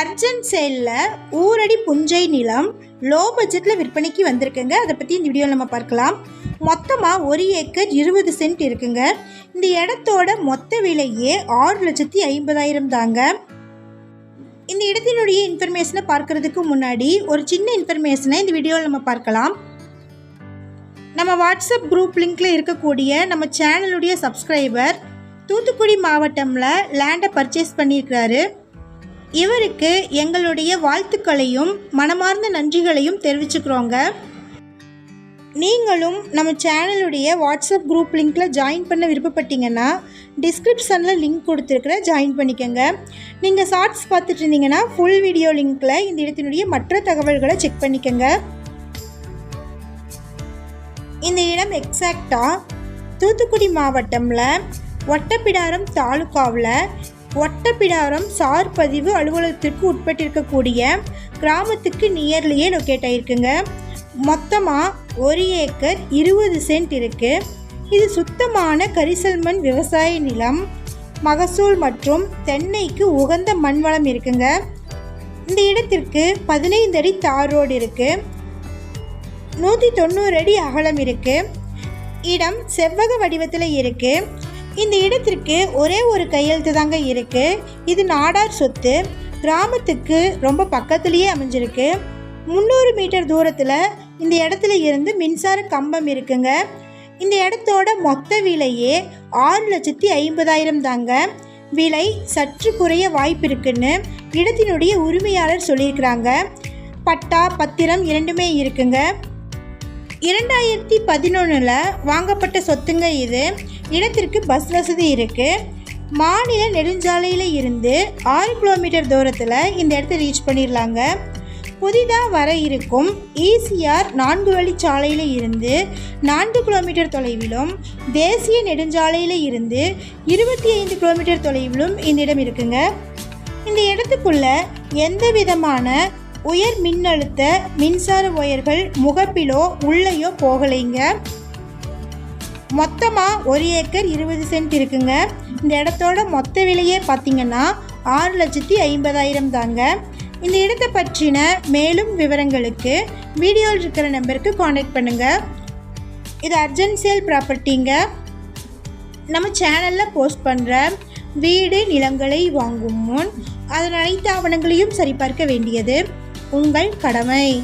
Urgent சேலில் ஊரடி புஞ்சை நிலம் low பட்ஜெட்டில் விற்பனைக்கு வந்திருக்குங்க. அதை பற்றி இந்த வீடியோவில் நம்ம பார்க்கலாம். மொத்தமாக ஒரு ஏக்கர் இருபது சென்ட் இருக்குங்க. இந்த இடத்தோட மொத்த விலையே ஆறு லட்சத்தி ஐம்பதாயிரம் தாங்க. இந்த இடத்தினுடைய இன்ஃபர்மேஷனை பார்க்கறதுக்கு முன்னாடி ஒரு சின்ன இன்ஃபர்மேஷனை இந்த வீடியோவில் நம்ம பார்க்கலாம். நம்ம வாட்ஸ்அப் குரூப் லிங்கில் இருக்கக்கூடிய நம்ம சேனலுடைய சப்ஸ்கிரைபர் தூத்துக்குடி மாவட்டமில் லேண்டை பர்ச்சேஸ் பண்ணியிருக்கிறாரு. இவருக்கு எங்களுடைய வாழ்த்துக்களையும் மனமார்ந்த நன்றிகளையும் தெரிவிச்சுக்கிறோங்க. நீங்களும் நம்ம சேனலுடைய வாட்ஸ்அப் குரூப் லிங்கில் ஜாயின் பண்ண விருப்பப்பட்டீங்கன்னா டிஸ்கிரிப்ஷனில் லிங்க் கொடுத்துருக்குற ஜாயின் பண்ணிக்கோங்க. நீங்கள் ஷார்ட்ஸ் பார்த்துட்டு இருந்தீங்கன்னா ஃபுல் வீடியோ லிங்க்கில் இந்த இடத்தினுடைய மற்ற தகவல்களை செக் பண்ணிக்கோங்க. இந்த இடம் எக்ஸாக்டாக தூத்துக்குடி மாவட்டமில் ஒட்டப்பிடாரம் தாலுகாவில் ஒட்டப்பிடாரம் சார் பதிவு அலுவலகத்திற்கு உட்பட்டிருக்கக்கூடிய கிராமத்துக்கு நியர்லியே லொக்கேட் ஆகிருக்குங்க மொத்தமாக ஒரு ஏக்கர் இருபது சென்ட் இருக்குது இது சுத்தமான கரிசல் மண் விவசாய நிலம் மகசூல் மற்றும் தென்னைக்கு உகந்த மண் வளம் இருக்குங்க. இந்த இடத்திற்கு பதினைந்து அடி தார் ரோடு இருக்குது நூற்றி தொண்ணூறு அடி அகலம் இருக்குது இடம் செவ்வக வடிவத்தில் இருக்குது இந்த இடத்திற்கு ஒரே ஒரு கையெழுத்து தாங்க இருக்குது இது நாடார் சொத்து. கிராமத்துக்கு ரொம்ப பக்கத்துலேயே அமைஞ்சிருக்கு. முந்நூறு மீட்டர் தூரத்தில் இந்த இடத்துல இருந்து மின்சார கம்பம் இருக்குங்க. இந்த இடத்தோட மொத்த விலையே ஆறு லட்சத்தி ஐம்பதாயிரம் தாங்க. விலை சற்று குறைய வாய்ப்பு இருக்குன்னு இடத்தினுடைய உரிமையாளர் சொல்லியிருக்கிறாங்க. பட்டா பத்திரம் இரண்டுமே இருக்குங்க. இரண்டாயிரத்தி பதினொன்றில் வாங்கப்பட்ட சொத்துங்க இது. இடத்திற்கு பஸ் வசதி இருக்குது மாநில நெடுஞ்சாலையில் இருந்து ஆறு கிலோமீட்டர் தூரத்தில் இந்த இடத்த ரீச் பண்ணிடலாங்க புதிதாக வர இருக்கும் ஈசிஆர் நான்கு வழிச்சாலையில் இருந்து நான்கு கிலோமீட்டர் தொலைவிலும் தேசிய நெடுஞ்சாலையில் இருந்து இருபத்தி ஐந்து கிலோமீட்டர் தொலைவிலும் இந்த இடம் இருக்குங்க. இந்த இடத்துக்குள்ள எந்த விதமான உயர் மின்னழுத்த மின்சார ஒயர்கள் முகப்பிலோ உள்ளேயோ போகலைங்க. மொத்தமாக ஒரு ஏக்கர் இருபது சென்ட் இருக்குங்க. இந்த இடத்தோட மொத்த விலையே பார்த்தீங்கன்னா ஆறு லட்சத்தி ஐம்பதாயிரம் தாங்க. இந்த இடத்தை பற்றின மேலும் விவரங்களுக்கு வீடியோவில் இருக்கிற நம்பருக்கு காண்டாக்ட் பண்ணுங்கள் இது அர்ஜென்ட் சேல் ப்ராப்பர்ட்டிங்க. நம்ம சேனலில் போஸ்ட் பண்ணுற வீடு நிலங்களை வாங்கும் முன் அதன் அனைத்து ஆவணங்களையும் சரிபார்க்க வேண்டியது. உங்கள் கடமை.